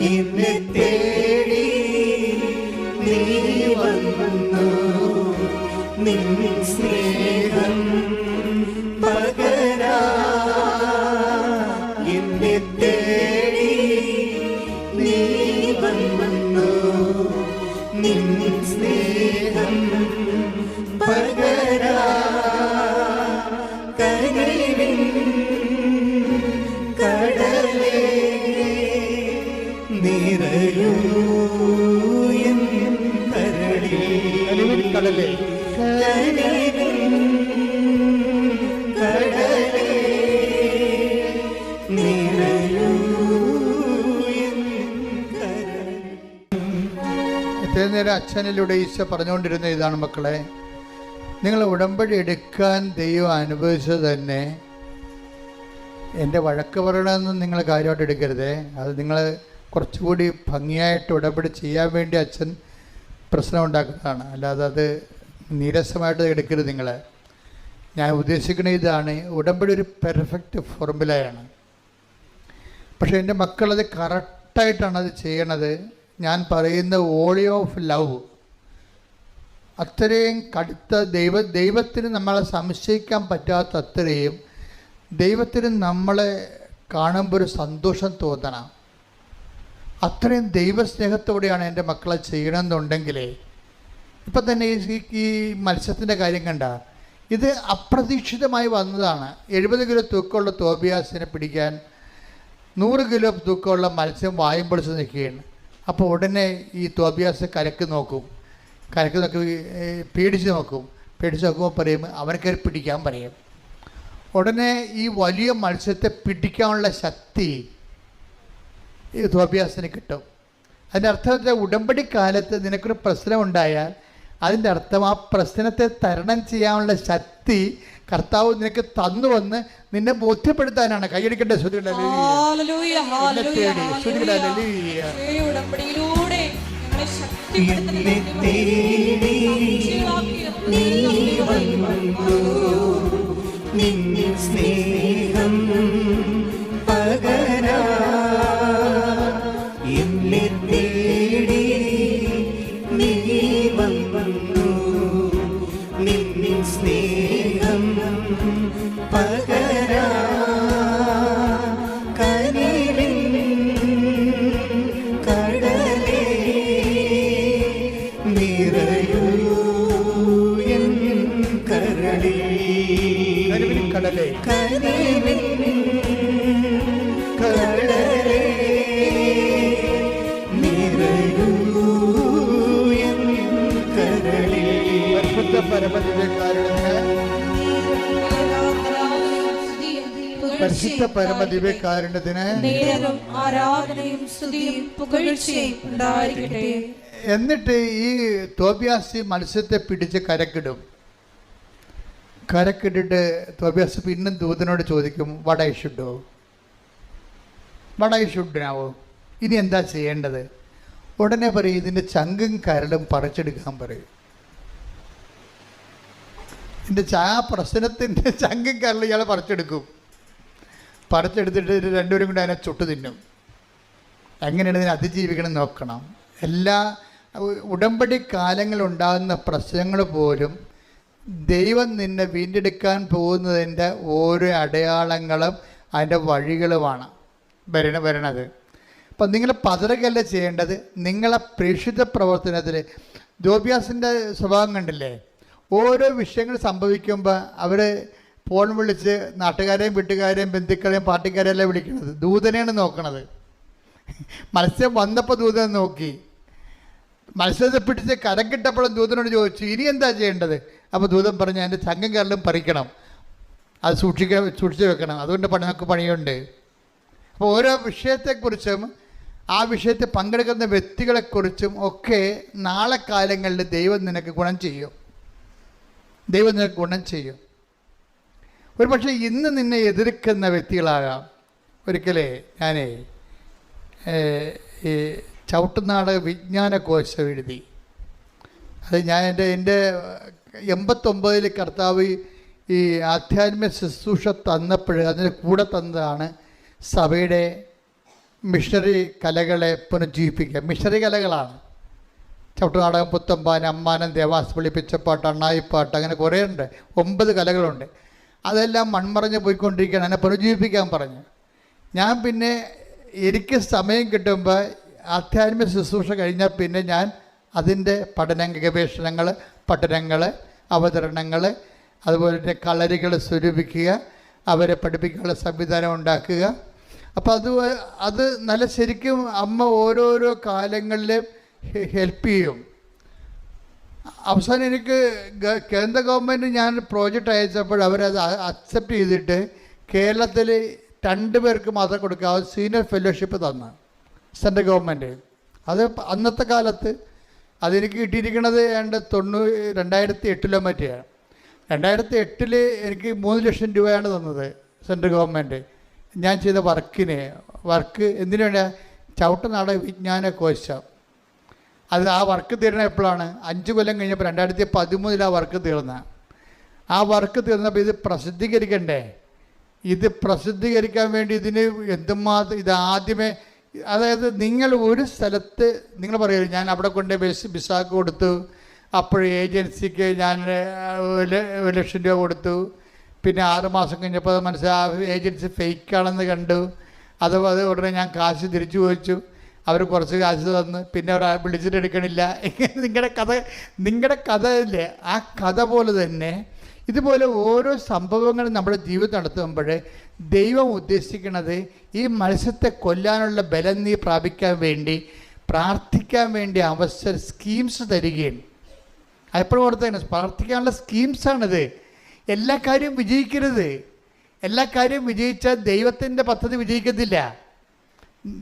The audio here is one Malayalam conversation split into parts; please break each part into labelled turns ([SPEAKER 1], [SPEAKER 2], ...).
[SPEAKER 1] എന്നെ തേടി നീ വന്നു. നിൻ സ്നേഹം
[SPEAKER 2] അച്ഛനിലൂടെ ഈശോ പറഞ്ഞുകൊണ്ടിരുന്ന ഇതാണ് മക്കളെ നിങ്ങൾ ഉടമ്പടി എടുക്കാൻ ദൈവം അനുഭവിച്ചത് തന്നെ. എന്റെ വഴക്ക് പറയണമെന്ന് നിങ്ങൾ കാര്യമായിട്ട് എടുക്കരുതേ. അത് നിങ്ങൾ കുറച്ചുകൂടി ഭംഗിയായിട്ട് ഉടമ്പടി ചെയ്യാൻ വേണ്ടി അച്ഛൻ പ്രശ്നം ഉണ്ടാക്കുന്നതാണ്. അല്ലാതെ അത് നീരസമായിട്ട് എടുക്കരുത് നിങ്ങൾ ഞാൻ ഉദ്ദേശിക്കുന്ന ഇതാണ് ഉടമ്പടി ഒരു പെർഫെക്റ്റ് ഫോർമുലയാണ്. പക്ഷേ എന്റെ മക്കളത് കറക്റ്റായിട്ടാണ് അത് ചെയ്യണത്. ഞാൻ പറയുന്ന വോളി ഓഫ് ലവ് അത്രയും കടുത്ത ദൈവ ദൈവത്തിന് നമ്മളെ സംശയിക്കാൻ പറ്റാത്ത അത്രയും ദൈവത്തിന് നമ്മളെ കാണുമ്പോൾ ഒരു സന്തോഷം തോന്നണം. അത്രയും ദൈവസ്നേഹത്തോടെയാണ് എന്റെ മക്കളെ ചെയ്യണമെന്നുണ്ടെങ്കിലേ ഇപ്പം തന്നെ ഈ മത്സ്യത്തിന്റെ കാര്യം കണ്ട ഇത് അപ്രതീക്ഷിതമായി വന്നതാണ്. എഴുപത് കിലോ തൂക്കമുള്ള തോബിയാസിനെ പിടിക്കാൻ നൂറ് കിലോ തൂക്കമുള്ള മത്സ്യം വായും പൊളിച്ച് നിൽക്കുകയാണ്. അപ്പോൾ ഉടനെ ഈ തോബിയാസ് കരക്ക് നോക്കും. കരക്ക് നോക്കി പേടിച്ച് നോക്കും. പേടിച്ച് നോക്കുമ്പോൾ പറയും അവനൊക്കെ പിടിക്കാൻ പറയും. ഉടനെ ഈ വലിയ മത്സ്യത്തെ പിടിക്കാനുള്ള ശക്തി ഈ തോബിയാസിന് കിട്ടും. അതിന്റെ അർത്ഥം ഉടമ്പടി കാലത്ത് നിനക്കൊരു പ്രശ്നം ഉണ്ടായാൽ അതിന്റെ അർത്ഥം ആ പ്രശ്നത്തെ തരണം ചെയ്യാനുള്ള ശക്തി കർത്താവ് നിനക്ക് തന്നു വന്ന് നിന്നെ ബോധ്യപ്പെടുത്താനാണ്. കൈയടിക്കേണ്ട ശ്രുതിയുടെ
[SPEAKER 3] ഹല്ലേലൂയ, ഹല്ലേലൂയ,
[SPEAKER 2] പരിശുദ്ധ പരമദിവ്യകാരണത്തിന്
[SPEAKER 3] നേരവും ആരാധനയും സ്തുതിയും പുകഴ്ചയും ഉണ്ടായിരിക്കട്ടെ.
[SPEAKER 2] എന്നിട്ട് ഈ തോബ്യാസി മത്സ്യത്തെ പിടിച്ച് കരക്കിടും. കരക്കിട്ടിട്ട് തോബിയാസ് പിന്നും ദൂതനോട് ചോദിക്കും വടയിഷുഡോ വടയിഷുഡിനാവോ ഇനി എന്താ ചെയ്യേണ്ടത്? ഉടനെ പറയും ഇതിന്റെ ചങ്കും കരടും പറിച്ചെടുക്കാൻ പറയും. ഇതിന്റെ ചാ പ്രശ്നത്തിന്റെ ചങ്കും കരളും ഇയാൾ പറിച്ചെടുക്കും. പറിച്ചെടുത്തിട്ട് രണ്ടുപേരും കൂടി അതിനെ ചുട്ടു തിന്നും. എങ്ങനെയാണ് ഇതിനെ അതിജീവിക്കണം നോക്കണം. എല്ലാ ഉടമ്പടി കാലങ്ങളുണ്ടാകുന്ന പ്രശ്നങ്ങൾ പോലും ദൈവം നിന്നെ വീണ്ടെടുക്കാൻ പോകുന്നതിന്റെ ഓരോ അടയാളങ്ങളും അതിന്റെ വഴികളുമാണ് വരണ വരണത്. അപ്പം നിങ്ങൾ പതറുകയല്ല ചെയ്യേണ്ടത് നിങ്ങളെ പ്രേക്ഷിത പ്രവർത്തനത്തിൽ. ജോബിയാസിന്റെ സ്വഭാവം കണ്ടില്ലേ? ഓരോ വിഷയങ്ങൾ സംഭവിക്കുമ്പോൾ അവർ ഫോൺ വിളിച്ച് നാട്ടുകാരെയും വീട്ടുകാരെയും ബന്ധുക്കളെയും പാർട്ടിക്കാരെയും എല്ലാം വിളിക്കുന്നത് ദൂതനെയാണ് നോക്കണത്. മത്സ്യം വന്നപ്പോൾ ദൂതനെ നോക്കി. മത്സ്യത്തെ പിടിച്ച് കരം കിട്ടപ്പോഴും ദൂതനോട് ചോദിച്ചു ഇനി എന്താ ചെയ്യേണ്ടത്? അപ്പോൾ ദൂതൻ പറഞ്ഞു എന്റെ ചങ്കം കരലും പറിക്കണം. അത് സൂക്ഷിക്ക സൂക്ഷിച്ച് വെക്കണം. അതുകൊണ്ട് പണി നമുക്ക് പണിയുണ്ട്. അപ്പോൾ ഓരോ വിഷയത്തെക്കുറിച്ചും ആ വിഷയത്തിൽ പങ്കെടുക്കുന്ന വ്യക്തികളെക്കുറിച്ചും ഒക്കെ നാളെ കാലങ്ങളിൽ ദൈവം നിനക്ക് ഗുണം ചെയ്യും. ദൈവം നിനക്ക് ഗുണം ചെയ്യും. ഒരു പക്ഷേ ഇന്ന് നിന്നെ എതിർക്കുന്ന വ്യക്തികളാകാം. ഒരിക്കലേ ഏഹ്, ഈ ചവിട്ടുനാടക വിജ്ഞാനകോശം എഴുതി. അത് ഞാൻ എന്റെ എന്റെ എൺപത്തൊമ്പതിൽ കർത്താവ് ഈ ആധ്യാത്മിക ശുശ്രൂഷ തന്നപ്പോൾ അതിന് കൂടെ തന്നതാണ് സഭയുടെ മിഷണറി കലകളെ പുനരുജ്ജീവിപ്പിക്കുക. മിഷണറി കലകളാണ്. ചവിട്ടുനാടകം പുത്തമ്പാൻ അമ്മാനം ദേവാസ് പിച്ചപ്പാട്ട് അണ്ണായിപ്പാട്ട് അങ്ങനെ കുറേ ഉണ്ട് ഒമ്പത് കലകളുണ്ട്. അതെല്ലാം മൺമറഞ്ഞ് പോയിക്കൊണ്ടിരിക്കുകയാണ്. എന്നെ പുനരുജ്ജീവിപ്പിക്കാൻ പറഞ്ഞു. ഞാൻ പിന്നെ എനിക്ക് സമയം കിട്ടുമ്പോൾ ആധ്യാത്മിക ശുശ്രൂഷ കഴിഞ്ഞാൽ പിന്നെ ഞാൻ അതിന്റെ പഠന ഗവേഷണങ്ങൾ പഠനങ്ങൾ അവതരണങ്ങൾ അതുപോലെ തന്നെ കളരികൾ സ്വരൂപിക്കുക അവരെ പഠിപ്പിക്കാനുള്ള സംവിധാനം ഉണ്ടാക്കുക. അപ്പോൾ അത് അത് നല്ല ശരിക്കും അമ്മ ഓരോരോ കാലങ്ങളിൽ ഹെൽപ്പ് ചെയ്യും. അവസാനം എനിക്ക് കേന്ദ്ര ഗവൺമെന്റ് ഞാൻ പ്രോജക്റ്റ് അയച്ചപ്പോൾ അവരത് അക്സെപ്റ്റ് ചെയ്തിട്ട് കേരളത്തിൽ രണ്ട് പേർക്ക് മാത്രം കൊടുക്കാവൂ സീനിയർ ഫെലോഷിപ്പ് തന്ന സെൻട്രൽ ഗവൺമെന്റ് അത് അന്നത്തെ കാലത്ത് അതെനിക്ക് കിട്ടിയിരിക്കുന്നത് ഏതാണ്ട് തൊണ്ണൂറ് രണ്ടായിരത്തി എട്ടിലോ മറ്റെയാണ് രണ്ടായിരത്തി എട്ടിൽ എനിക്ക് മൂന്ന് ലക്ഷം രൂപയാണ് തന്നത് സെൻട്രൽ ഗവൺമെന്റ് ഞാൻ ചെയ്ത വർക്കിന് വർക്ക് എന്തിനു വേണ്ട ചവിട്ടനാട വിജ്ഞാന കോശം. അത് ആ വർക്ക് തീരണ എപ്പോഴാണ്? അഞ്ച് കൊല്ലം കഴിഞ്ഞപ്പോൾ രണ്ടായിരത്തി പതിമൂന്നിൽ ആ വർക്ക് തീർന്ന. ആ വർക്ക് തീർന്നപ്പോൾ ഇത് പ്രസിദ്ധീകരിക്കണ്ടേ? ഇത് പ്രസിദ്ധീകരിക്കാൻ വേണ്ടി ഇതിന് എന്തുമാത്രം ഇത് ആദ്യമേ അതായത് നിങ്ങൾ ഒരു സ്ഥലത്ത് നിങ്ങൾ പറയൂ ഞാൻ അവിടെ കൊണ്ട് ബസ് ബിസാക്ക് കൊടുത്തു. അപ്പോൾ ഏജൻസിക്ക് ഞാൻ ഒരു ലക്ഷം രൂപ കൊടുത്തു. പിന്നെ ആറ് മാസം കഴിഞ്ഞപ്പോൾ മനസ്സിലായി ഏജൻസി ഫേക്കാണെന്ന് കണ്ടു. അത് അത് ഉടനെ ഞാൻ കാശ് തിരിച്ചു ചോദിച്ചു. അവർ കുറച്ച് കാശ് തന്ന് പിന്നെ അവർ വിളിച്ചിട്ട് എടുക്കണില്ല. ഇങ്ങനെ നിങ്ങളുടെ കഥ നിങ്ങളുടെ കഥ അല്ലേ ആ കഥ പോലെ തന്നെ ഇതുപോലെ ഓരോ സംഭവങ്ങളും നമ്മുടെ ജീവിതം നടത്തുമ്പോൾ ദൈവം ഉദ്ദേശിക്കുന്നത് ഈ മത്സ്യത്തെ കൊല്ലാനുള്ള ബലം നീ പ്രാപിക്കാൻ വേണ്ടി പ്രാർത്ഥിക്കാൻ വേണ്ടി അവസര സ്കീംസ് തരികയാണ്. എപ്പോഴും ഓർത്തേനെ പ്രാർത്ഥിക്കാനുള്ള സ്കീംസാണിത് എല്ലാ കാര്യവും വിജയിക്കരുത്. എല്ലാ കാര്യവും വിജയിച്ചാൽ ദൈവത്തിന്റെ പദ്ധതി വിജയിക്കത്തില്ല.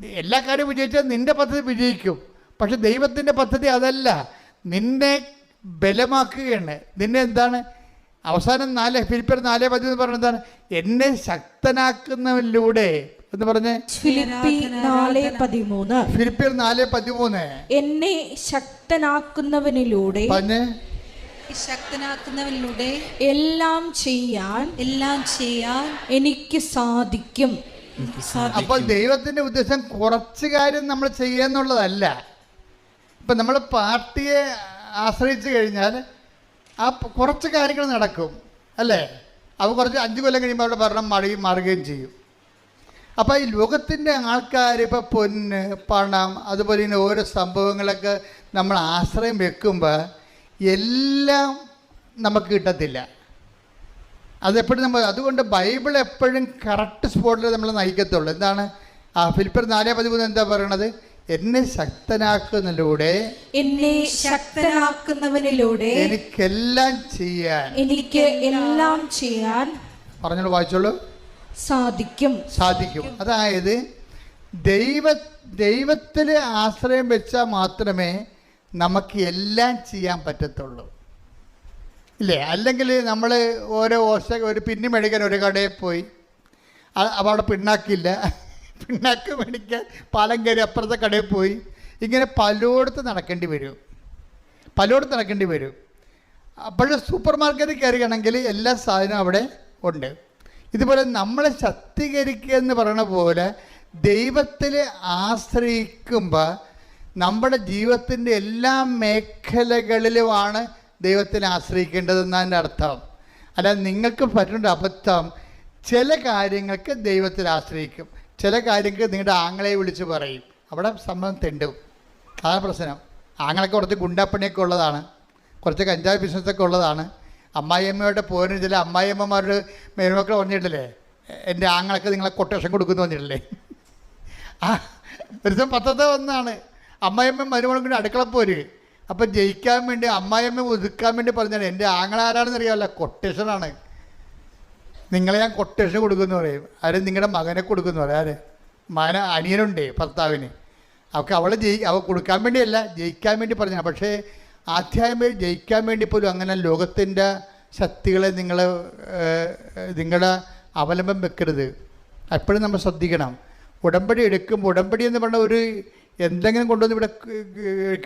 [SPEAKER 2] എല്ലാ കാര്യവും വിജയിച്ചാൽ നിന്റെ പദ്ധതി വിജയിക്കും. പക്ഷെ ദൈവത്തിന്റെ പദ്ധതി അതല്ല. നിന്നെ ബലമാക്കുകയാണ്. നിന്നെ എന്താണ്? അവസാനം നാല് ഫിലിപ്പർ നാലേ പതി എന്ന് പറഞ്ഞത് എന്താണ്? എന്നെ ശക്തനാക്കുന്നതിലൂടെ എന്ന് പറഞ്ഞ് ഫിലിപ്പിയർ നാല് പതിമൂന്ന്.
[SPEAKER 3] എന്നെ ശക്തനാക്കുന്നവനിലൂടെ
[SPEAKER 2] പറഞ്ഞ്
[SPEAKER 4] ശക്തനാക്കുന്നവരിലൂടെ
[SPEAKER 3] എല്ലാം ചെയ്യാൻ
[SPEAKER 4] എല്ലാം ചെയ്യാൻ
[SPEAKER 3] എനിക്ക് സാധിക്കും.
[SPEAKER 2] അപ്പോൾ ദൈവത്തിന്റെ ഉദ്ദേശം കുറച്ച് കാര്യം നമ്മൾ ചെയ്യാന്നുള്ളതല്ല. ഇപ്പൊ നമ്മൾ പാർട്ടിയെ ആശ്രയിച്ചു കഴിഞ്ഞാൽ ആ കുറച്ച് കാര്യങ്ങൾ നടക്കും അല്ലേ? അവ കുറച്ച് അഞ്ചു കൊല്ലം കഴിയുമ്പോൾ അവിടെ ഭരണം മഴയും മാറുകയും ചെയ്യും. അപ്പോൾ ഈ ലോകത്തിന്റെ ആൾക്കാർ ഇപ്പോൾ പൊന്ന് പണം അതുപോലെ തന്നെ ഓരോ സംഭവങ്ങളൊക്കെ നമ്മൾ ആശ്രയം വെക്കുമ്പോൾ എല്ലാം നമുക്ക് കിട്ടത്തില്ല. അതെപ്പോഴും നമ്മൾ അതുകൊണ്ട് ബൈബിൾ എപ്പോഴും കറക്റ്റ് സ്പോട്ടിൽ നമ്മൾ നയിക്കത്തുള്ളൂ. എന്താണ്? ആ ഫിലിപ്പർ നാല് പതിമൂന്ന് എന്താ പറയണത്? എന്നെ ശക്തനാക്കുന്നതിലൂടെ
[SPEAKER 3] എന്നെ ശക്തനാക്കുന്നവനിലൂടെ
[SPEAKER 2] എനിക്കെല്ലാം ചെയ്യാൻ
[SPEAKER 3] എനിക്ക് എല്ലാം ചെയ്യാൻ
[SPEAKER 2] പറഞ്ഞോളൂ വായിച്ചോളൂ.
[SPEAKER 3] സാധിക്കും.
[SPEAKER 2] സാധിക്കും. അതായത് ദൈവ ദൈവത്തിൽ ആശ്രയം വെച്ചാൽ മാത്രമേ നമുക്ക് എല്ലാം ചെയ്യാൻ പറ്റത്തുള്ളൂ. ഇല്ലേ? അല്ലെങ്കിൽ നമ്മൾ ഓരോ ഓശ ഒരു പിന്നി മേടിക്കാൻ ഒരു കടയിൽ പോയി. അപ്പോൾ അവിടെ പിണ്ണാക്കില്ല പിണ്ണാക്ക് മേടിക്കാൻ പാലം കയറി അപ്പുറത്തെ കടയിൽ പോയി. ഇങ്ങനെ പലയിടത്ത് നടക്കേണ്ടി വരും. പലയിടത്ത് നടക്കേണ്ടി വരും. അപ്പോൾ സൂപ്പർ മാർക്കറ്റിൽ കയറുകയാണെങ്കിൽ എല്ലാ സാധനവും അവിടെ ഉണ്ട്. ഇതുപോലെ നമ്മളെ ശക്തീകരിക്കുക എന്ന് പറയണ പോലെ ദൈവത്തിൽ ആശ്രയിക്കുമ്പോൾ നമ്മുടെ ജീവിതത്തിന്റെ എല്ലാ മേഖലകളിലുമാണ് ദൈവത്തിൽ ആശ്രയിക്കേണ്ടതെന്നാണ് അർത്ഥം. അല്ല നിങ്ങൾക്ക് പറ്റുന്ന അബദ്ധം ചില കാര്യങ്ങൾക്ക് ദൈവത്തിൽ ആശ്രയിക്കും. ചില കാര്യങ്ങൾക്ക് നിങ്ങളുടെ ആങ്ങളെ വിളിച്ച് പറയും. അവിടെ സംഭവം തെണ്ടും. അതാണ് പ്രശ്നം. ആങ്ങളൊക്കെ കുറച്ച് ഗുണ്ടാപ്പണിയൊക്കെ ഉള്ളതാണ്. കുറച്ച് കഞ്ചാവ് ബിസിനസ്സൊക്കെ ഉള്ളതാണ്. അമ്മായിയമ്മയുടെ പോരുന്ന ചില അമ്മായിയമ്മമാരുടെ മേൽമക്കൾ പറഞ്ഞിട്ടില്ലേ? എന്റെ ആങ്ങളൊക്കെ നിങ്ങളെ കൊട്ടേഷൻ കൊടുക്കുന്നു പറഞ്ഞിട്ടില്ലേ? ആ ഒരു ദിവസം പത്തത്തെ വന്നാണ് അമ്മായിയമ്മ മരുമകളും കൂടി അടുക്കള പോര്. അപ്പം ജയിക്കാൻ വേണ്ടി അമ്മായിയമ്മ ഒതുക്കാൻ വേണ്ടി പറഞ്ഞാണ്. എന്റെ ആങ്ങളാരാണെന്ന് അറിയാമല്ല കൊട്ടേഷനാണ് നിങ്ങളെ ഞാൻ കൊട്ടേഷൻ കൊടുക്കുമെന്ന് പറയും. ആര്? നിങ്ങളുടെ മകനെ കൊടുക്കുന്നു പറയും. ആര്? മകന അനിയനുണ്ട് ഭർത്താവിന്. അവൾക്ക് അവളെ ജയി അവ കൊടുക്കാൻ വേണ്ടിയല്ല ജയിക്കാൻ വേണ്ടി പറഞ്ഞാണ്. പക്ഷേ ആധ്യാത്മിക ജയിക്കാൻ വേണ്ടി പോലും അങ്ങനെ ലോകത്തിന്റെ ശക്തികളെ നിങ്ങൾ നിങ്ങളുടെ അവലംബം വെക്കരുത്. എപ്പോഴും നമ്മൾ ശ്രദ്ധിക്കണം. ഉടമ്പടി എടുക്കുമ്പോൾ ഉടമ്പടി എന്ന് പറഞ്ഞ ഒരു എന്തെങ്കിലും കൊണ്ടുവന്ന് ഇവിടെ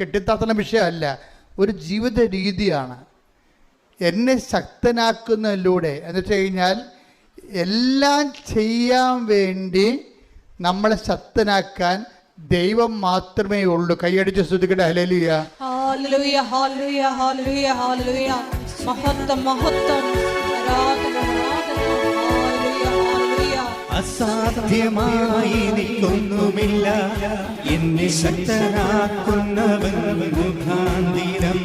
[SPEAKER 2] കെട്ടിത്താത്തുന്ന വിഷയമല്ല. ഒരു ജീവിത രീതിയാണ്. എന്നെ ശക്തനാക്കുന്നതിലൂടെ എന്ന് വെച്ച് കഴിഞ്ഞാൽ എല്ലാം ചെയ്യാൻ വേണ്ടി നമ്മളെ ശക്തനാക്കാൻ ദൈവം മാത്രമേ ഉള്ളൂ. കൈയടിച്ച് ശ്രദ്ധിക്കട്ടെ. ഹലലിയ
[SPEAKER 4] മഹത്വം മഹത്വം.
[SPEAKER 1] അസാധ്യമായി നിൽക്കൊന്നുമില്ല. എന്നെ ശക്തനാക്കുന്നവൻ മുഖാന്തിരം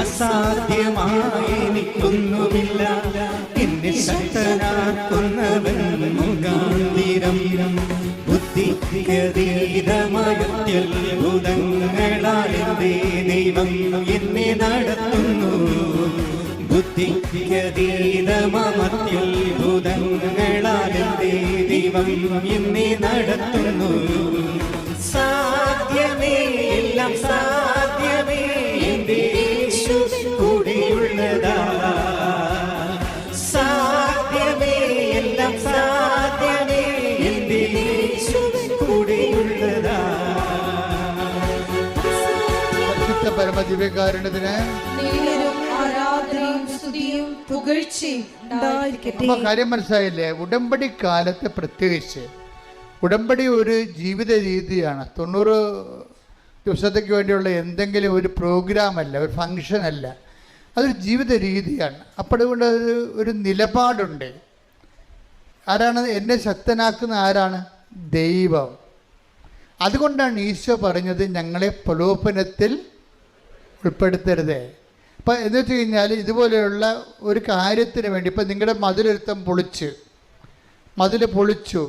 [SPEAKER 1] അസാധ്യമായി നിൽക്കൊന്നുമില്ല. എന്നെ ശക്തനാക്കുന്നവൻ മുഖാന്തിരം ബുദ്ധിഗതീതമയത്യത്ഭുതങ്ങളാൽ എന്റെ ദൈവം എന്നെ നടത്തുന്നു. ദൈവം എന്നെ നടത്തുന്നു? സാധ്യമേ എല്ലാം സാധ്യമേ എന്റെ യേശു കൂടെയുള്ളതാ. സാധ്യമേ എല്ലാം സാധ്യമേ എന്റെ യേശു കൂടെയുള്ളതാ.
[SPEAKER 3] പുകഴ്ചയും ഉണ്ടായിരിക്കട്ടെ.
[SPEAKER 2] കാര്യം മനസ്സിലായില്ലേ? ഉടമ്പടി കാലത്തെ പ്രത്യേകിച്ച് ഉടമ്പടി ഒരു ജീവിത രീതിയാണ്. തൊണ്ണൂറ് ദിവസത്തേക്ക് വേണ്ടിയുള്ള എന്തെങ്കിലും ഒരു പ്രോഗ്രാം അല്ല ഒരു ഫങ്ഷൻ അല്ല. അതൊരു ജീവിത രീതിയാണ്. അപ്പോൾ അതുകൊണ്ട് ഒരു ഒരു നിലപാടുണ്ട്. ആരാണ്? എന്നെ ശക്തനാക്കുന്ന ആരാണ്? ദൈവം. അതുകൊണ്ടാണ് ഈശോ പറഞ്ഞത് ഞങ്ങളെ പ്രലോഭനത്തിൽ ഉൾപ്പെടുത്തരുത്. അപ്പം എന്ന് വെച്ച് കഴിഞ്ഞാൽ ഇതുപോലെയുള്ള ഒരു കാര്യത്തിന് വേണ്ടി ഇപ്പം നിങ്ങളുടെ മതിലൊരുത്തം പൊളിച്ച് മതിൽ പൊളിച്ചു.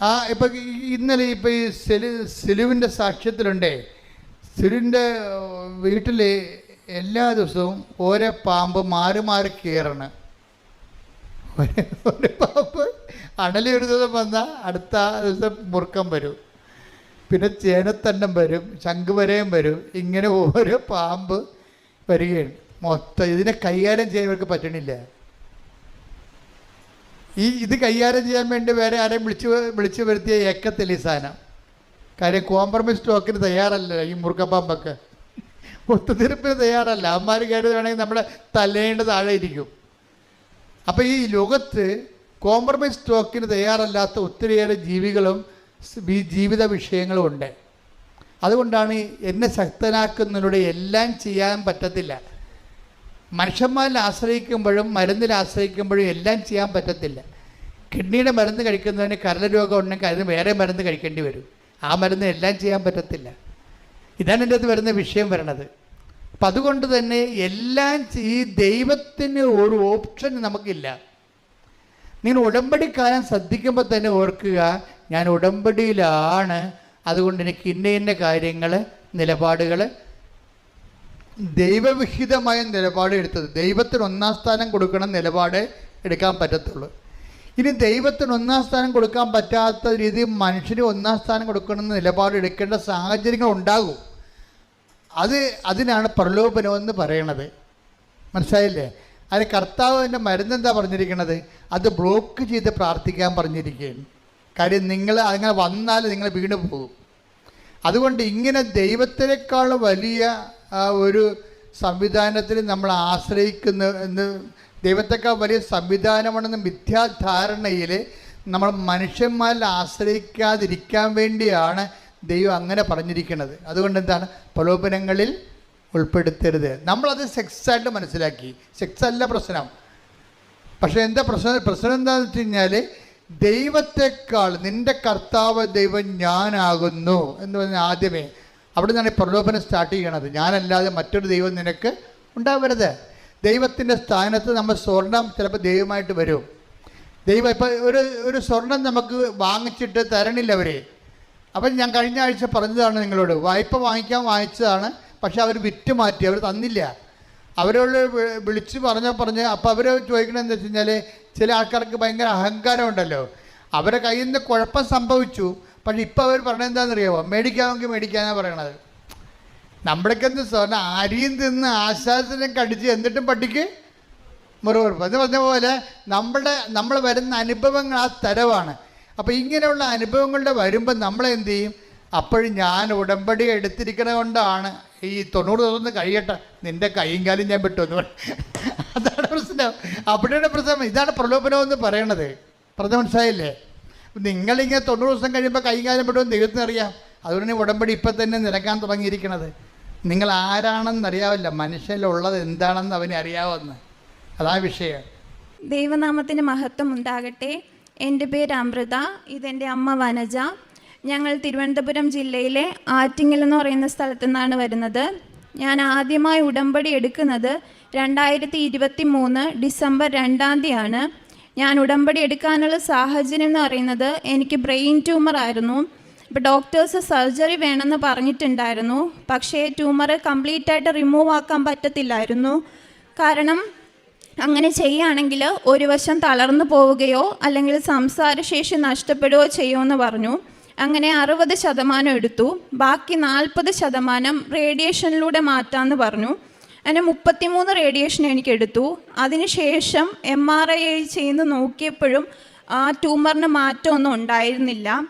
[SPEAKER 2] ആ ഇപ്പം ഇന്നലെ ഇപ്പം ഈ സെലു സെലുവിന്റെ സാക്ഷ്യത്തിലുണ്ടേ സെലുവിന്റെ വീട്ടിൽ എല്ലാ ദിവസവും ഓരോ പാമ്പ് മാറി മാറി കയറണം ഒരു പാമ്പ് അണലി ഒരു ദിവസം വന്നാൽ അടുത്ത ദിവസം മുറുക്കം വരും. പിന്നെ ചേനത്തണ്ടം വരും ശംഖുവരയും വരും. ഇങ്ങനെ ഓരോ പാമ്പ് വരികയാണ്. മൊത്തം ഇതിനെ കൈകാര്യം ചെയ്യാൻ ഇവർക്ക് പറ്റണില്ല. ഈ ഇത് കൈകാര്യം ചെയ്യാൻ വേണ്ടി വേറെ ആരെയും വിളിച്ച് വിളിച്ചു വരുത്തിയ ഏക്കത്തില്ല ഈ സാധനം. കാര്യം കോംപ്രമൈസ് സ്റ്റോക്കിന് തയ്യാറല്ല ഈ മുറുക്കപ്പാമ്പൊക്കെ. ഒത്തുതീർപ്പിന് തയ്യാറല്ല. അമ്മമാർ കയറി വേണമെങ്കിൽ നമ്മുടെ തലേണ്ട താഴെ ഇരിക്കും അപ്പോൾ ഈ ലോകത്ത് കോംപ്രമൈസ് സ്റ്റോക്കിന് തയ്യാറല്ലാത്ത ഒത്തിരിയേറെ ജീവികളും ജീവിത വിഷയങ്ങളും ഉണ്ട്. അതുകൊണ്ടാണ് എന്നെ ശക്തനാക്കുന്നതിലൂടെ എല്ലാം ചെയ്യാൻ പറ്റത്തില്ല. മനുഷ്യന്മാരിൽ ആശ്രയിക്കുമ്പോഴും മരുന്നിൽ ആശ്രയിക്കുമ്പോഴും എല്ലാം ചെയ്യാൻ പറ്റത്തില്ല. കിഡ്നിയുടെ മരുന്ന് കഴിക്കുന്നതിന് കരൾ രോഗം ഉണ്ടെങ്കിൽ അതിന് വേറെ മരുന്ന് കഴിക്കേണ്ടി വരും. ആ മരുന്ന് എല്ലാം ചെയ്യാൻ പറ്റത്തില്ല. ഇതാണ് എന്റെ അത് വരുന്ന വിഷയം വരണത്. അപ്പം അതുകൊണ്ട് തന്നെ എല്ലാം ഈ ദൈവത്തിന് ഒരു ഓപ്ഷൻ നമുക്കില്ല. നിങ്ങൾ ഉടമ്പടിക്കാലം ശ്രദ്ധിക്കുമ്പോൾ തന്നെ ഓർക്കുക ഞാൻ ഉടമ്പടിയിലാണ് അതുകൊണ്ട് എനിക്ക് ഇന്ന ഇന്ന കാര്യങ്ങൾ നിലപാടുകൾ ദൈവവിഹിതമായ നിലപാട് എടുത്തത്. ദൈവത്തിന് ഒന്നാം സ്ഥാനം കൊടുക്കണം നിലപാട് എടുക്കാൻ പറ്റത്തുള്ളൂ. ഇനി ദൈവത്തിന് ഒന്നാം സ്ഥാനം കൊടുക്കാൻ പറ്റാത്ത രീതിയിൽ മനുഷ്യന് ഒന്നാം സ്ഥാനം കൊടുക്കണമെന്ന് നിലപാട് എടുക്കേണ്ട സാഹചര്യങ്ങൾ ഉണ്ടാകും. അത് അതിനാണ് പ്രലോഭനമെന്ന് പറയണത്. മനസ്സിലായില്ലേ? അതിന് കർത്താവിന്റെ മരുന്ന് എന്താ പറഞ്ഞിരിക്കുന്നത് അത് ബ്ലോക്ക് ചെയ്ത് പ്രാർത്ഥിക്കാൻ പറഞ്ഞിരിക്കുകയാണ്. കാര്യം നിങ്ങൾ അങ്ങനെ വന്നാൽ നിങ്ങൾ വീണ് പോകും. അതുകൊണ്ട് ഇങ്ങനെ ദൈവത്തിനേക്കാൾ വലിയ ഒരു സംവിധാനത്തിൽ നമ്മൾ ആശ്രയിക്കുന്ന എന്ന് ദൈവത്തെക്കാൾ വലിയ സംവിധാനമാണെന്ന് മിഥ്യാധാരണയിൽ നമ്മൾ മനുഷ്യന്മാരിൽ ആശ്രയിക്കാതിരിക്കാൻ വേണ്ടിയാണ് ദൈവം അങ്ങനെ പറഞ്ഞിരിക്കുന്നത്. അതുകൊണ്ട് എന്താണ്? പ്രലോഭനങ്ങളിൽ ഉൾപ്പെടുത്തരുത്. നമ്മളത് സെക്സായിട്ട് മനസ്സിലാക്കി. സെക്സ് അല്ല പ്രശ്നം. പക്ഷേ എന്താ പ്രശ്നം? പ്രശ്നം എന്താണെന്ന് വെച്ച് കഴിഞ്ഞാൽ ദൈവത്തെക്കാൾ നിന്റെ കർത്താവ് ദൈവം ഞാനാകുന്നു എന്ന് പറഞ്ഞ ആദ്യമേ അവിടെ നിന്നാണ് പ്രലോഭനം സ്റ്റാർട്ട് ചെയ്യണത്. ഞാനല്ലാതെ മറ്റൊരു ദൈവം നിനക്ക് ഉണ്ടാവരുത്. ദൈവത്തിന്റെ സ്ഥാനത്ത് നമ്മൾ സ്വർണം ചിലപ്പോൾ ദൈവമായിട്ട് വരും. ദൈവം ഇപ്പം ഒരു ഒരു സ്വർണം നമുക്ക് വാങ്ങിച്ചിട്ട് തരണില്ല അവരെ. അപ്പം ഞാൻ കഴിഞ്ഞ ആഴ്ച പറഞ്ഞതാണ് നിങ്ങളോട്. വായ്പ വാങ്ങിക്കാൻ വാങ്ങിച്ചതാണ് പക്ഷെ അവർ വിറ്റ് മാറ്റി അവർ തന്നില്ല. അവരോട് വിളിച്ച് പറഞ്ഞ പറഞ്ഞ് അപ്പോൾ അവർ ചോദിക്കണമെന്ന് വെച്ച് കഴിഞ്ഞാൽ ചില ആൾക്കാർക്ക് ഭയങ്കര അഹങ്കാരം ഉണ്ടല്ലോ. അവരെ കയ്യിൽ നിന്ന് കുഴപ്പം സംഭവിച്ചു. പക്ഷെ ഇപ്പം അവർ പറഞ്ഞത് എന്താണെന്നറിയാമോ മേടിക്കാമെങ്കിൽ മേടിക്കാനാണ് പറയണത്. നമ്മുടെയൊക്കെ എന്ത് സ്വർണ അരിയും തിന്ന് ആശ്വാസനം കടിച്ച് എന്നിട്ടും പട്ടിക്ക് മുറിവുറപ്പ് എന്ന് പറഞ്ഞ പോലെ നമ്മുടെ നമ്മൾ വരുന്ന അനുഭവങ്ങൾ ആ തരവാണ് അപ്പോൾ ഇങ്ങനെയുള്ള അനുഭവങ്ങളുടെ വരുമ്പോൾ നമ്മളെന്ത് ചെയ്യും? അപ്പോഴും ഞാൻ ഉടമ്പടി എടുത്തിരിക്കണ കൊണ്ടാണ് ഈ തൊണ്ണൂറ് ദിവസം കഴിയട്ടെ. നിന്റെ കൈയും കാലും ഞാൻ വിട്ടു എന്ന് പറയും. അതാണ് പ്രശ്നം. അപ്പോഴാണ് പ്രശ്നം. ഇതാണ് പ്രലോഭനം എന്ന് പറയണത്. പ്രഥമ മനസ്സിലായില്ലേ? നിങ്ങളിങ്ങനെ തൊണ്ണൂറ് ദിവസം കഴിയുമ്പോൾ കൈകാര്യം പെടും ദൈവത്തിന് അറിയാം. അതുകൊണ്ട് ഉടമ്പടി ഇപ്പം തന്നെ നിരക്കാൻ തുടങ്ങിയിരിക്കണത്. നിങ്ങൾ ആരാണെന്ന് അറിയാവില്ല. മനുഷ്യനിലുള്ളത് എന്താണെന്ന് അവന് അറിയാവുന്ന അതാ വിഷയം.
[SPEAKER 5] ദൈവനാമത്തിന് മഹത്വം ഉണ്ടാകട്ടെ. എന്റെ പേര് അമൃത. ഇതെന്റെ അമ്മ വനജ. ഞങ്ങൾ തിരുവനന്തപുരം ജില്ലയിലെ ആറ്റിങ്ങൽ എന്ന് പറയുന്ന സ്ഥലത്തു നിന്നാണ് വരുന്നത്. ഞാൻ ആദ്യമായി ഉടമ്പടി എടുക്കുന്നത് രണ്ടായിരത്തി ഇരുപത്തി മൂന്ന് ഡിസംബർ രണ്ടാം തീയതിയാണ്. ഞാൻ ഉടമ്പടി എടുക്കാനുള്ള സാഹചര്യം എന്ന് പറയുന്നത് എനിക്ക് ബ്രെയിൻ ട്യൂമർ ആയിരുന്നു. ഇപ്പോൾ ഡോക്ടേഴ്സ് സർജറി വേണമെന്ന് പറഞ്ഞിട്ടുണ്ടായിരുന്നു. പക്ഷേ ട്യൂമർ കംപ്ലീറ്റ് ആയിട്ട് റിമൂവ് ആക്കാൻ പറ്റത്തില്ലായിരുന്നു. കാരണം അങ്ങനെ ചെയ്യുകയാണെങ്കിൽ ഒരു വശം തളർന്നു പോവുകയോ അല്ലെങ്കിൽ സംസാരശേഷി നഷ്ടപ്പെടുകയോ ചെയ്യുമെന്ന് പറഞ്ഞു. അങ്ങനെ അറുപത് ശതമാനം എടുത്തു. ബാക്കി നാൽപ്പത് ശതമാനം റേഡിയേഷനിലൂടെ മാറ്റാമെന്ന് പറഞ്ഞു. അങ്ങനെ മുപ്പത്തിമൂന്ന് റേഡിയേഷൻ എനിക്ക് എടുത്തു അതിനുശേഷം എം ആർ ഐ ചെയ്ത് നോക്കിയപ്പോഴും ആ ട്യൂമറിന് മാറ്റമൊന്നും ഉണ്ടായിരുന്നില്ല.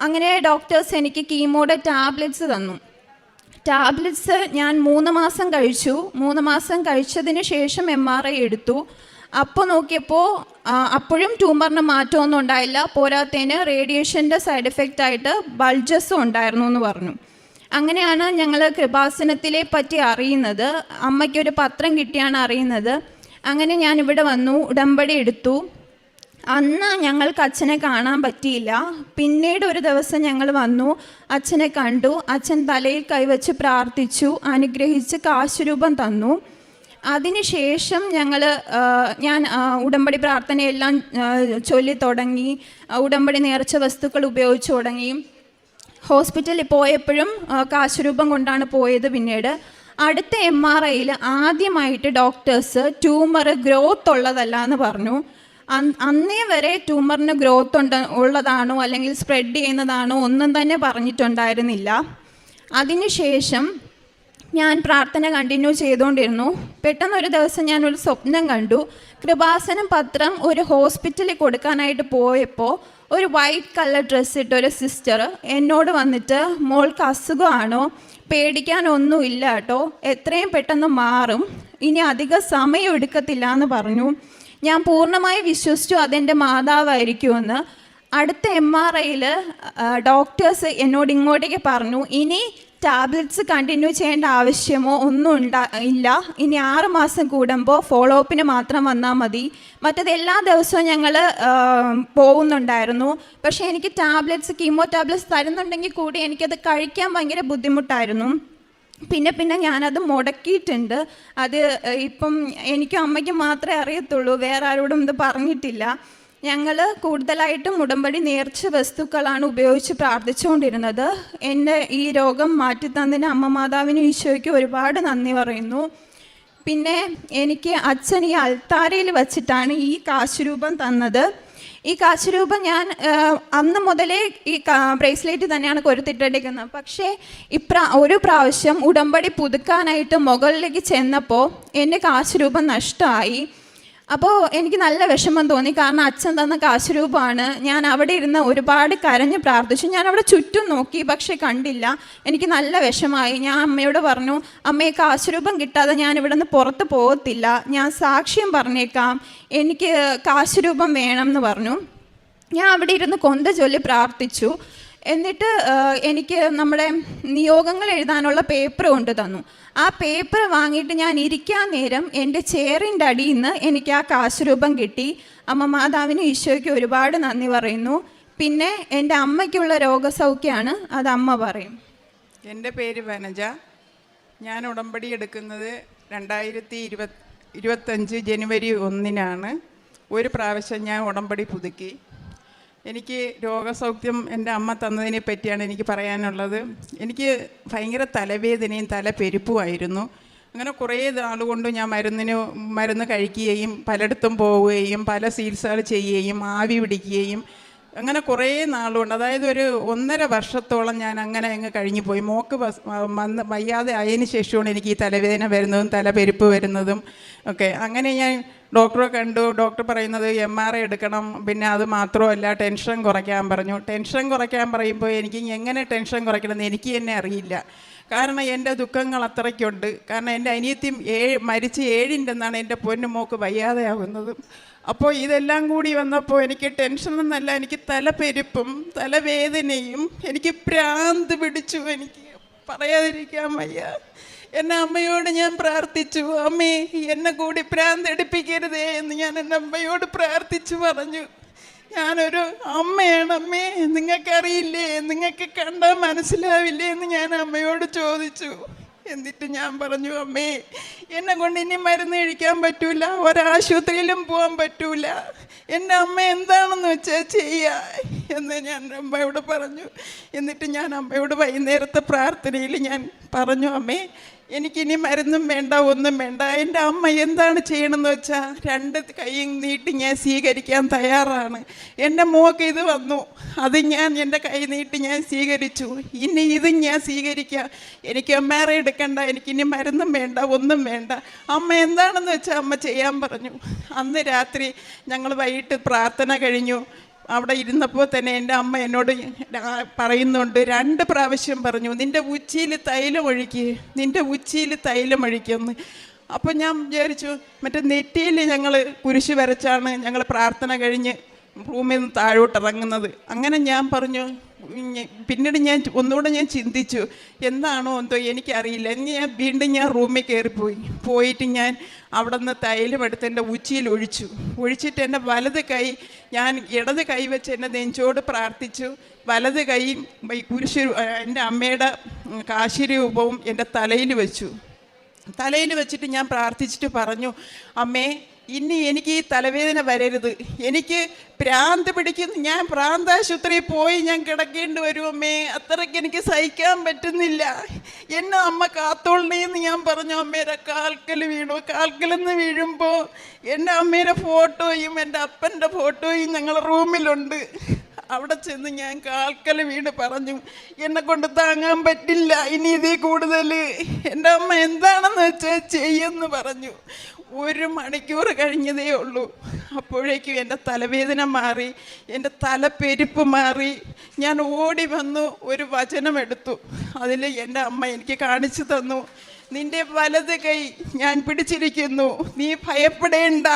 [SPEAKER 5] അങ്ങനെ ഡോക്ടേഴ്സ് എനിക്ക് കീമോടെ ടാബ്ലറ്റ്സ് തന്നു. ടാബ്ലറ്റ്സ് ഞാൻ മൂന്ന് മാസം കഴിച്ചു. മൂന്ന് മാസം കഴിച്ചതിന് ശേഷം എം ആർ ഐ എടുത്തു. അപ്പോൾ നോക്കിയപ്പോൾ അപ്പോഴും ട്യൂമറിന് മാറ്റമൊന്നും ഉണ്ടായില്ല. പോരാത്തതിന് റേഡിയേഷന്റെ സൈഡ് എഫക്റ്റ് ആയിട്ട് ബൾജസും ഉണ്ടായിരുന്നു എന്ന് പറഞ്ഞു. അങ്ങനെയാണ് ഞങ്ങൾ കൃപാസനത്തിലെ പറ്റി അറിയുന്നത്. അമ്മയ്ക്കൊരു പത്രം കിട്ടിയാണ് അറിയുന്നത്. അങ്ങനെ ഞാൻ ഇവിടെ വന്നു ഉടമ്പടി എടുത്തു. അന്ന് ഞങ്ങൾക്ക് അച്ഛനെ കാണാൻ പറ്റിയില്ല. പിന്നീട് ഒരു ദിവസം ഞങ്ങൾ വന്നു അച്ഛനെ കണ്ടു. അച്ഛൻ തലയിൽ കൈവച്ച് പ്രാർത്ഥിച്ചു അനുഗ്രഹിച്ച് കാശുരൂപം തന്നു. അതിനുശേഷം ഞങ്ങൾ ഞാൻ ഉടമ്പടി പ്രാർത്ഥനയെല്ലാം ചൊല്ലി തുടങ്ങി. ഉടമ്പടി നേർച്ച വസ്തുക്കൾ ഉപയോഗിച്ച് തുടങ്ങി. ഹോസ്പിറ്റലിൽ പോയപ്പോഴും കാശുരൂപം കൊണ്ടാണ് പോയത് പിന്നീട്. അടുത്ത എം ആർ ഐയിൽ ആദ്യമായിട്ട് ഡോക്ടേഴ്സ് ട്യൂമർ ഗ്രോത്ത് ഉള്ളതല്ല എന്ന് പറഞ്ഞു. അന്നേ വരെ ട്യൂമറിന് ഗ്രോത്ത് ഉണ്ട് ഉള്ളതാണോ അല്ലെങ്കിൽ സ്പ്രെഡ് ചെയ്യുന്നതാണോ ഒന്നും തന്നെ പറഞ്ഞിട്ടുണ്ടായിരുന്നില്ല. അതിനുശേഷം ഞാൻ പ്രാർത്ഥന കണ്ടിന്യൂ ചെയ്തുകൊണ്ടിരുന്നു. പെട്ടെന്ന് ഒരു ദിവസം ഞാൻ ഒരു സ്വപ്നം കണ്ടു. കൃപാസനം പത്രം ഒരു ഹോസ്പിറ്റലിൽ കൊടുക്കാനായിട്ട് പോയപ്പോൾ ഒരു വൈറ്റ് കളർ ഡ്രസ്സ് ഇട്ട ഒരു സിസ്റ്റർ എന്നോട് വന്നിട്ട് മോൾക്ക് അസുഖമാണോ പേടിക്കാനൊന്നുമില്ല കേട്ടോ. എത്രയും പെട്ടെന്ന് മാറും. ഇനി അധികം സമയം എടുക്കത്തില്ല എന്ന് പറഞ്ഞു. ഞാൻ പൂർണമായി വിശ്വസിച്ചു അതെന്റെ മാതാവായിരിക്കുമെന്ന്. അടുത്ത എം ആർ ഐയിൽ ഡോക്ടേഴ്സ് എന്നോട് ഇങ്ങോട്ടേക്ക് പറഞ്ഞു. ഇനി ടാബ്ലറ്റ്സ് കണ്ടിന്യൂ ചെയ്യേണ്ട ആവശ്യമോ ഒന്നും ഉണ്ടാ ഇല്ല. ഇനി ആറ് മാസം കൂടുമ്പോൾ ഫോളോ അപ്പിന് മാത്രം വന്നാൽ മതി. മറ്റത് എല്ലാ ദിവസവും ഞങ്ങൾ പോകുന്നുണ്ടായിരുന്നു. പക്ഷേ എനിക്ക് ടാബ്ലറ്റ്സ് കീമോ ടാബ്ലറ്റ്സ് തരുന്നുണ്ടെങ്കിൽ കൂടി എനിക്കത് കഴിക്കാൻ ഭയങ്കര ബുദ്ധിമുട്ടായിരുന്നു. പിന്നെ പിന്നെ ഞാനത് മുടക്കിയിട്ടുണ്ട്. അത് ഇപ്പം എനിക്കും അമ്മയ്ക്കും മാത്രമേ അറിയത്തുള്ളൂ. വേറെ ആരോടും ഇത് പറഞ്ഞിട്ടില്ല. ഞങ്ങൾ കൂടുതലായിട്ടും ഉടമ്പടി നേർച്ച വസ്തുക്കളാണ് ഉപയോഗിച്ച് പ്രാർത്ഥിച്ചുകൊണ്ടിരുന്നത്. എന്റെ ഈ രോഗം മാറ്റിത്തന്നതിന് അമ്മ മാതാവിനും ഈശോയ്ക്ക് ഒരുപാട് നന്ദി പറയുന്നു. പിന്നെ എനിക്ക് അച്ഛൻ ഈ അൽത്താരയിൽ വച്ചിട്ടാണ് ഈ കാശുരൂപം തന്നത്. ഈ കാശുരൂപം ഞാൻ അന്ന് മുതലേ ഈ ബ്രേസ്ലെറ്റ് തന്നെയാണ് കൊരുത്തിട്ടിരിക്കുന്നത് പക്ഷേ ഇപ്രാ ഒരു പ്രാവശ്യം ഉടമ്പടി പുതുക്കാനായിട്ട് മുകളിലേക്ക് ചെന്നപ്പോൾ എന്റെ കാശുരൂപം നഷ്ടമായി. അപ്പോൾ എനിക്ക് നല്ല വിഷമം തോന്നി. കാരണം അച്ഛൻ തന്ന കാശുരൂപമാണ്. ഞാൻ അവിടെ ഇരുന്ന് ഒരുപാട് കരഞ്ഞ് പ്രാർത്ഥിച്ചു. ഞാൻ അവിടെ ചുറ്റും നോക്കി പക്ഷേ കണ്ടില്ല. എനിക്ക് നല്ല വിഷമായി. ഞാൻ അമ്മയോട് പറഞ്ഞു അമ്മയെ കാശുരൂപം കിട്ടാതെ ഞാൻ ഇവിടെ നിന്ന് പുറത്ത് പോകത്തില്ല. ഞാൻ സാക്ഷ്യം പറഞ്ഞേക്കാം. എനിക്ക് കാശുരൂപം വേണം എന്ന് പറഞ്ഞു. ഞാൻ അവിടെ ഇരുന്ന് കൊന്ത ചൊല്ലി പ്രാർത്ഥിച്ചു. എന്നിട്ട് എനിക്ക് നമ്മുടെ നിയോഗങ്ങൾ എഴുതാനുള്ള പേപ്പർ കൊണ്ട് തന്നു. ആ പേപ്പർ വാങ്ങിയിട്ട് ഞാൻ ഇരിക്കാൻ നേരം എന്റെ ചെയറിന്റെ അടിയിൽ നിന്ന് എനിക്ക് ആ കാശുരൂപം കിട്ടി. അമ്മ മാതാവിനും ഈശോയ്ക്ക് ഒരുപാട് നന്ദി പറയുന്നു. പിന്നെ എന്റെ അമ്മയ്ക്കുള്ള രോഗസൗഖ്യമാണ് അത് അമ്മ പറയും.
[SPEAKER 6] എന്റെ പേര് വനജ. ഞാൻ ഉടമ്പടി എടുക്കുന്നത് രണ്ടായിരത്തി ഇരുപത് ഇരുപത്തഞ്ച് ജനുവരി ഒന്നിനാണ്. ഒരു പ്രാവശ്യം ഞാൻ ഉടമ്പടി പുതുക്കി. എനിക്ക് രോഗസൗഖ്യം എന്റെ അമ്മ തന്നതിനെ പറ്റിയാണ് എനിക്ക് പറയാനുള്ളത്. എനിക്ക് ഭയങ്കര തലവേദനയും തലപ്പെരുപ്പുമായിരുന്നു. അങ്ങനെ കുറേ നാളുകൊണ്ട് ഞാൻ മരുന്നിന് മരുന്ന് കഴിക്കുകയും പലയിടത്തും പോവുകയും പല ചികിത്സകൾ ചെയ്യുകയും ആവി പിടിക്കുകയും അങ്ങനെ കുറേ നാളുകൊണ്ട് അതായത് ഒരു ഒന്നര വർഷത്തോളം ഞാൻ അങ്ങനെ അങ്ങ് കഴിഞ്ഞു പോയി. മോക്ക് വന്ന് വയ്യാതെ ആയതിനു ശേഷമാണ് എനിക്ക് ഈ തലവേദന വരുന്നതും തലപെരുപ്പ് വരുന്നതും ഒക്കെ. അങ്ങനെ ഞാൻ ഡോക്ടറെ കണ്ടു. ഡോക്ടർ പറയുന്നത് എം ആർ ഐ എടുക്കണം. പിന്നെ അത് മാത്രമല്ല ടെൻഷൻ കുറയ്ക്കാൻ പറഞ്ഞു. ടെൻഷൻ കുറയ്ക്കാൻ പറയുമ്പോൾ എനിക്ക് എങ്ങനെ ടെൻഷൻ കുറയ്ക്കണമെന്ന് എനിക്ക് തന്നെ അറിയില്ല. കാരണം എന്റെ ദുഃഖങ്ങൾ അത്രയ്ക്കുണ്ട്. കാരണം എന്റെ അനിയത്തി ഏഴ് മരിച്ച് ഏഴിന്റെ എന്നാണ് എന്റെ പൊന്നു മോക്ക് വയ്യാതെയാകുന്നത്. അപ്പോൾ ഇതെല്ലാം കൂടി വന്നപ്പോൾ എനിക്ക് ടെൻഷനൊന്നല്ല എനിക്ക് തലപ്പെരുപ്പും തലവേദനയും എനിക്ക് പ്രാന്ത് പിടിച്ചു എനിക്ക് പറയാതിരിക്കാൻ വയ്യ. എന്നെ അമ്മയോട് ഞാൻ പ്രാർത്ഥിച്ചു അമ്മേ എന്നെ കൂടി പ്രാന്ത് എടുപ്പിക്കരുതേ എന്ന് ഞാൻ എന്റെ അമ്മയോട് പ്രാർത്ഥിച്ചു പറഞ്ഞു. ഞാനൊരു അമ്മയാണ് അമ്മേ നിങ്ങൾക്കറിയില്ലേ നിങ്ങൾക്ക് കണ്ടാൽ മനസ്സിലാവില്ലേ എന്ന് ഞാൻ അമ്മയോട് ചോദിച്ചു. എന്നിട്ട് ഞാൻ പറഞ്ഞു അമ്മേ എന്നെ കൊണ്ട് ഇനി മരുന്ന് കഴിക്കാൻ പറ്റൂല ഒരാശുപത്രിയിലും പോകാൻ പറ്റൂല. എന്റെ അമ്മ എന്താണെന്ന് വെച്ചാൽ ചെയ്യുക എന്ന് ഞാൻ അമ്മയോട് പറഞ്ഞു. എന്നിട്ട് ഞാൻ അമ്മയോട് വൈകുന്നേരത്തെ പ്രാർത്ഥനയിൽ ഞാൻ പറഞ്ഞു അമ്മേ എനിക്കിനി മരുന്നും വേണ്ട ഒന്നും വേണ്ട. എന്റെ അമ്മ എന്താണ് ചെയ്യണമെന്ന് വെച്ചാൽ രണ്ട് കൈയും നീട്ടി ഞാൻ സ്വീകരിക്കാൻ തയ്യാറാണ്. എന്റെ മോക്ക് ഇത് വന്നു. അത് ഞാൻ എന്റെ കൈ നീട്ടി ഞാൻ സ്വീകരിച്ചു. ഇനി ഇത് ഞാൻ സ്വീകരിക്കാം. എനിക്ക് അമ്മേറെ എടുക്കണ്ട എനിക്കിനി മരുന്നും വേണ്ട ഒന്നും വേണ്ട. അമ്മ എന്താണെന്ന് വെച്ചാൽ അമ്മ ചെയ്യാൻ പറഞ്ഞു. അന്ന് രാത്രി ഞങ്ങൾ വൈകിട്ട് പ്രാർത്ഥന കഴിഞ്ഞു. അവിടെ ഇരുന്നപ്പോൾ തന്നെ എന്റെ അമ്മ എന്നോട് പറയുന്നുണ്ട് രണ്ട് പ്രാവശ്യം പറഞ്ഞു നിന്റെ ഉച്ചിയിൽ തൈലം ഒഴിക്ക് നിന്റെ ഉച്ചിയിൽ തൈലം ഒഴിക്കുമെന്ന് അപ്പോൾ ഞാൻ വിചാരിച്ചു മറ്റേ നെറ്റിയിൽ ഞങ്ങൾ കുരിശ് വരച്ചാണ് ഞങ്ങൾ പ്രാർത്ഥന കഴിഞ്ഞ് റൂമിൽ നിന്ന് താഴോട്ട് ഇറങ്ങുന്നത്. അങ്ങനെ ഞാൻ പറഞ്ഞു പിന്നീട് ഞാൻ ഒന്നുകൂടെ ഞാൻ ചിന്തിച്ചു എന്താണോ എന്തോ എനിക്കറിയില്ല. ഇനി ഞാൻ വീണ്ടും ഞാൻ റൂമിൽ കയറിപ്പോയി. പോയിട്ട് ഞാൻ അവിടെ നിന്ന് തൈലം എടുത്ത് എന്റെ ഉച്ചിയിൽ ഒഴിച്ചു. ഒഴിച്ചിട്ട് എന്റെ വലത് കൈ ഞാൻ ഇടത് കൈ വെച്ച് എന്റെ നെഞ്ചോട് പ്രാർത്ഥിച്ചു. വലത് കൈ കുരിശ് എന്റെ അമ്മയുടെ കാശിരൂപവും എന്റെ തലയിൽ വെച്ചു. തലയിൽ വെച്ചിട്ട് ഞാൻ പ്രാർത്ഥിച്ചിട്ട് പറഞ്ഞു അമ്മേ ഇനി എനിക്ക് ഈ തലവേദന വരരുത്. എനിക്ക് പ്രാന്ത് പിടിക്കുന്നു. ഞാൻ ഭ്രാന്താശുപത്രിയിൽ പോയി ഞാൻ കിടക്കേണ്ടി വരും അമ്മേ. അത്രയ്ക്ക് എനിക്ക് സഹിക്കാൻ പറ്റുന്നില്ല. എന്നെ അമ്മ കാത്തോളണേന്ന് ഞാൻ പറഞ്ഞു. അമ്മേരെ കാൽക്കൽ വീണു. കാൽക്കലെന്ന് വീഴുമ്പോൾ എന്റെ അമ്മേരെ ഫോട്ടോയും എന്റെ അപ്പന്റെ ഫോട്ടോയും ഞങ്ങൾ റൂമിലുണ്ട്. അവിടെ ചെന്ന് ഞാൻ കാൽക്കൽ വീണ് പറഞ്ഞു. എന്നെ കൊണ്ട് താങ്ങാൻ പറ്റില്ല. ഇനി ഇതിൽ കൂടുതൽ എന്റെ അമ്മ എന്താണെന്ന് വെച്ചാൽ ചെയ്യെന്ന് പറഞ്ഞു. ഒരു മണിക്കൂർ കഴിഞ്ഞതേ ഉള്ളൂ. അപ്പോഴേക്കും എന്റെ തലവേദന മാറി എന്റെ തലപ്പെരുപ്പ് മാറി. ഞാൻ ഓടി വന്നു ഒരു വചനം എടുത്തു. അതിൽ എന്റെ അമ്മ എനിക്ക് കാണിച്ചു തന്നു. നിന്റെ വലത് കൈ ഞാൻ പിടിച്ചിരിക്കുന്നു. നീ ഭയപ്പെടേണ്ട.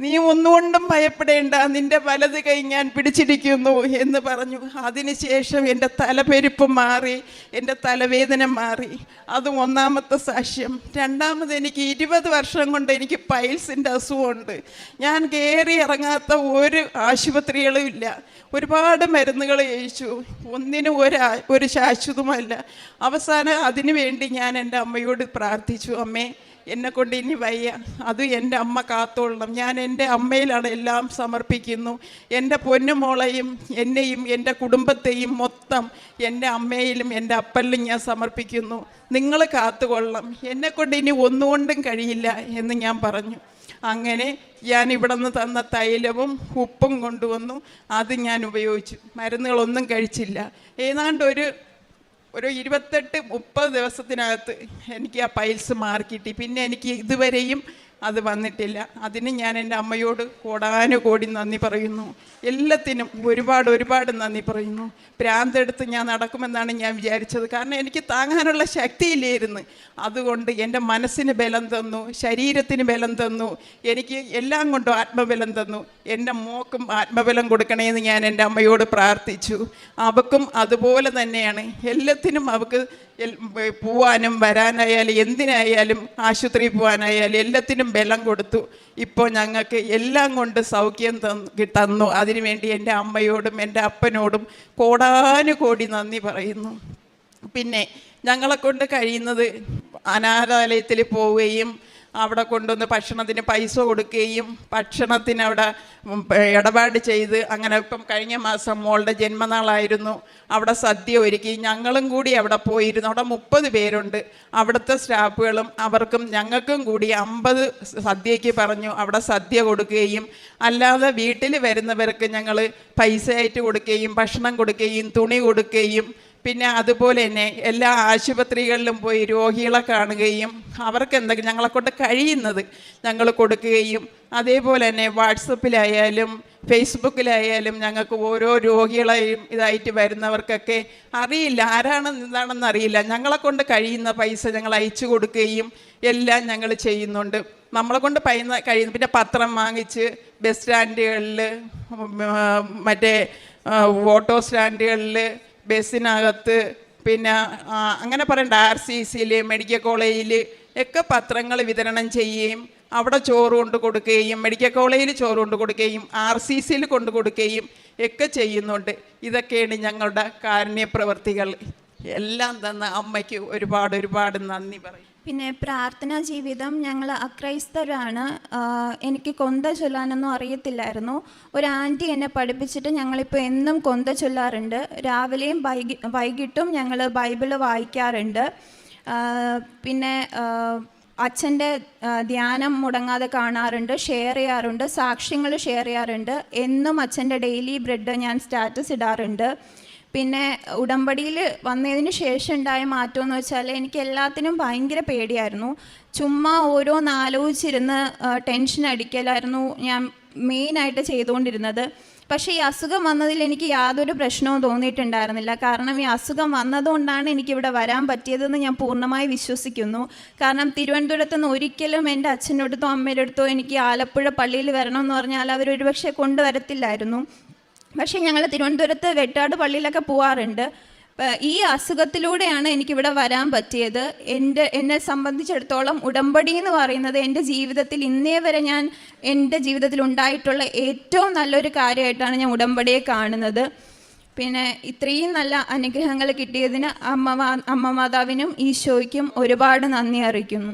[SPEAKER 6] നീ ഒന്നുകൊണ്ടും ഭയപ്പെടേണ്ട. നിന്റെ വലത് കൈ ഞാൻ പിടിച്ചിരിക്കുന്നു എന്ന് പറഞ്ഞു. അതിനുശേഷം എന്റെ തലപെരുപ്പ് മാറി എന്റെ തലവേദന മാറി. അതും ഒന്നാമത്തെ സാക്ഷ്യം. രണ്ടാമത് എനിക്ക് ഇരുപത് വർഷം കൊണ്ട് എനിക്ക് പൈൽസിന്റെ അസുഖമുണ്ട്. ഞാൻ കയറി ഇറങ്ങാത്ത ഒരു ആശുപത്രികളും ഇല്ല. ഒരുപാട് മരുന്നുകൾ കഴിച്ചു. ഒന്നിനും ഒരു ഒരു ശാശ്വതമല്ല അവസാനം അതിനു വേണ്ടി ഞാൻ എന്റെ അമ്മയോട് പ്രാർത്ഥിച്ചു. അമ്മേ എന്നെ കൊണ്ട് ഇനി വയ്യ. അത് എന്റെ അമ്മ കാത്തോളണം. ഞാൻ എന്റെ അമ്മയിലാണ് എല്ലാം സമർപ്പിക്കുന്നു. എന്റെ പൊന്നുമോളെയും എന്നെയും എന്റെ കുടുംബത്തെയും മൊത്തം എന്റെ അമ്മയിലും എന്റെ അപ്പലിലും ഞാൻ സമർപ്പിക്കുന്നു. നിങ്ങൾ കാത്തുകൊള്ളണം. എന്നെക്കൊണ്ട് ഇനി ഒന്നുകൊണ്ടും കഴിയില്ല എന്ന് ഞാൻ പറഞ്ഞു. അങ്ങനെ ഞാൻ ഇവിടെ നിന്ന് തന്ന തൈലവും ഉപ്പും കൊണ്ടുവന്നു. അത് ഞാൻ ഉപയോഗിച്ചു. മരുന്നുകളൊന്നും കഴിച്ചില്ല. ഏതാണ്ട് ഒരു ഒരു ഇരുപത്തെട്ട് മുപ്പത് ദിവസത്തിനകത്ത് എനിക്ക് ആ പൈൽസ് മാറി കിട്ടി. പിന്നെ എനിക്ക് ഇതുവരെയും അത് വന്നിട്ടില്ല. അതിന് ഞാൻ എന്റെ അമ്മയോട് കോടാനുകോടി നന്ദി പറയുന്നു. എല്ലാത്തിനും ഒരുപാട് ഒരുപാട് നന്ദി പറയുന്നു. പ്രാന്തെടുത്ത് ഞാൻ നടക്കുമെന്നാണ് ഞാൻ വിചാരിച്ചത്. കാരണം എനിക്ക് താങ്ങാനുള്ള ശക്തിയില്ലായിരുന്നു. അതുകൊണ്ട് എന്റെ മനസ്സിന് ബലം തന്നു ശരീരത്തിന് ബലം തന്നു എനിക്ക് എല്ലാം കൊണ്ടും ആത്മബലം തന്നു. എന്റെ മോക്കും ആത്മബലം കൊടുക്കണേന്ന് ഞാൻ എന്റെ അമ്മയോട് പ്രാർത്ഥിച്ചു. അവക്കും അതുപോലെ തന്നെയാണ്. എല്ലാത്തിനും അവൾക്ക് എൽ- പോവാനും വരാനായാലും എന്തിനായാലും ആശുപത്രിയിൽ പോകാനായാലും എല്ലാത്തിനും ബലം കൊടുത്തു. ഇപ്പോൾ ഞങ്ങൾക്ക് എല്ലാം കൊണ്ട് സൗഖ്യം തന്നു അതിനുവേണ്ടി എന്റെ അമ്മയോടും എന്റെ അപ്പനോടും കോടാനുകോടി നന്ദി പറയുന്നു. പിന്നെ ഞങ്ങളെ കൊണ്ട് കഴിയുന്നത് അനാഥാലയത്തിൽ പോവുകയും അവിടെ കൊണ്ടുവന്ന് ഭക്ഷണത്തിന് പൈസ കൊടുക്കുകയും ഭക്ഷണത്തിന് അവിടെ ഇടപാട് ചെയ്ത് അങ്ങനെ ഇപ്പം കഴിഞ്ഞ മാസം മോളുടെ ജന്മനാളായിരുന്നു. അവിടെ സദ്യ ഒരുക്കി. ഞങ്ങളും കൂടി അവിടെ പോയിരുന്നു. അവിടെ മുപ്പത് പേരുണ്ട്. അവിടുത്തെ സ്റ്റാഫുകളും അവർക്കും ഞങ്ങൾക്കും കൂടി അമ്പത് സദ്യയ്ക്ക് പറഞ്ഞു അവിടെ സദ്യ കൊടുക്കുകയും അല്ലാതെ വീട്ടിൽ വരുന്നവർക്ക് ഞങ്ങൾ പൈസ ആയിട്ട് കൊടുക്കുകയും ഭക്ഷണം കൊടുക്കുകയും തുണി കൊടുക്കുകയും പിന്നെ അതുപോലെ തന്നെ എല്ലാ ആശുപത്രികളിലും പോയി രോഗികളെ കാണുകയും അവർക്ക് എന്തെങ്കിലും ഞങ്ങളെക്കൊണ്ട് കഴിയുന്നത് ഞങ്ങൾ കൊടുക്കുകയും അതേപോലെ തന്നെ വാട്സപ്പിലായാലും ഫേസ്ബുക്കിലായാലും ഞങ്ങൾക്ക് ഓരോ രോഗികളെയും ഇതായിട്ട് വരുന്നവർക്കൊക്കെ അറിയില്ല. ആരാണെന്ന് എന്താണെന്ന് അറിയില്ല. ഞങ്ങളെക്കൊണ്ട് കഴിയുന്ന പൈസ ഞങ്ങൾ അയച്ചു കൊടുക്കുകയും എല്ലാം ഞങ്ങൾ ചെയ്യുന്നുണ്ട്. നമ്മളെ കൊണ്ട് പയ്യുന്ന കഴിയുന്ന പിന്നെ പത്രം വാങ്ങിച്ച് ബസ് സ്റ്റാൻഡുകളിൽ മറ്റേ ഓട്ടോ സ്റ്റാൻഡുകളിൽ ബസ്സിനകത്ത് പിന്നെ അങ്ങനെ പറയണ്ട ആർ സി സിയിൽ മെഡിക്കൽ കോളേജിൽ ഒക്കെ പത്രങ്ങൾ വിതരണം ചെയ്യുകയും അവിടെ ചോറ് കൊണ്ട് കൊടുക്കുകയും മെഡിക്കൽ കോളേജിൽ ചോറ് കൊണ്ട് കൊടുക്കുകയും ആർ സി സിയിൽ കൊണ്ട് കൊടുക്കുകയും ഒക്കെ ചെയ്യുന്നുണ്ട്. ഇതൊക്കെയാണ് ഞങ്ങളുടെ കാരുണ്യ പ്രവർത്തികൾ എല്ലാം തന്ന അമ്മയ്ക്ക് ഒരുപാട് ഒരുപാട് നന്ദി പറയും.
[SPEAKER 5] പിന്നെ പ്രാർത്ഥനാ ജീവിതം ഞങ്ങൾ അക്രൈസ്തരാണ്. എനിക്ക് കൊന്ത ചൊല്ലാനൊന്നും അറിയത്തില്ലായിരുന്നു. ഒരു ആന്റി എന്നെ പഠിപ്പിച്ചിട്ട് ഞങ്ങളിപ്പോൾ എന്നും കൊന്ത ചൊല്ലാറുണ്ട്. രാവിലെയും വൈകി വൈകിട്ടും ഞങ്ങൾ ബൈബിൾ വായിക്കാറുണ്ട്. പിന്നെ അച്ഛന്റെ ധ്യാനം മുടങ്ങാതെ കാണാറുണ്ട് ഷെയർ ചെയ്യാറുണ്ട് സാക്ഷ്യങ്ങൾ ഷെയർ ചെയ്യാറുണ്ട്. എന്നും അച്ഛന്റെ ഡെയിലി ബ്രെഡ് ഞാൻ സ്റ്റാറ്റസ് ഇടാറുണ്ട്. പിന്നെ ഉടമ്പടിയിൽ വന്നതിന് ശേഷം ഉണ്ടായ മാറ്റം എന്ന് വെച്ചാൽ എനിക്ക് എല്ലാത്തിനും ഭയങ്കര പേടിയായിരുന്നു. ചുമ്മാ ഓരോന്ന് ആലോചിച്ചിരുന്ന് ടെൻഷൻ അടിക്കലായിരുന്നു ഞാൻ മെയിനായിട്ട് ചെയ്തുകൊണ്ടിരുന്നത്. പക്ഷേ ഈ അസുഖം വന്നതിൽ എനിക്ക് യാതൊരു പ്രശ്നവും തോന്നിയിട്ടുണ്ടായിരുന്നില്ല. കാരണം ഈ അസുഖം വന്നതുകൊണ്ടാണ് എനിക്കിവിടെ വരാൻ പറ്റിയതെന്ന് ഞാൻ പൂർണമായി വിശ്വസിക്കുന്നു. കാരണം തിരുവനന്തപുരത്ത് നിന്ന് ഒരിക്കലും എന്റെ അച്ഛന്റെ അടുത്തോ അമ്മയുടെ അടുത്തോ എനിക്ക് ആലപ്പുഴ പള്ളിയിൽ വരണമെന്ന് പറഞ്ഞാൽ അവർ ഒരുപക്ഷെ കൊണ്ടുവരത്തില്ലായിരുന്നു. പക്ഷേ ഞങ്ങൾ തിരുവനന്തപുരത്ത് വെട്ടാട് പള്ളിയിലൊക്കെ പോവാറുണ്ട്. ഈ അസുഖത്തിലൂടെയാണ് എനിക്കിവിടെ വരാൻ പറ്റിയത്. എന്റെ എന്നെ സംബന്ധിച്ചിടത്തോളം ഉടമ്പടി എന്ന് പറയുന്നത് എന്റെ ജീവിതത്തിൽ ഇന്നേ വരെ ഞാൻ എന്റെ ജീവിതത്തിൽ ഉണ്ടായിട്ടുള്ള ഏറ്റവും നല്ലൊരു കാര്യമായിട്ടാണ് ഞാൻ ഉടമ്പടിയെ കാണുന്നത്. പിന്നെ ഇത്രയും നല്ല അനുഗ്രഹങ്ങൾ കിട്ടിയതിന് അമ്മ അമ്മ മാതാവിനും ഈശോയ്ക്കും ഒരുപാട് നന്ദി അറിയിക്കുന്നു.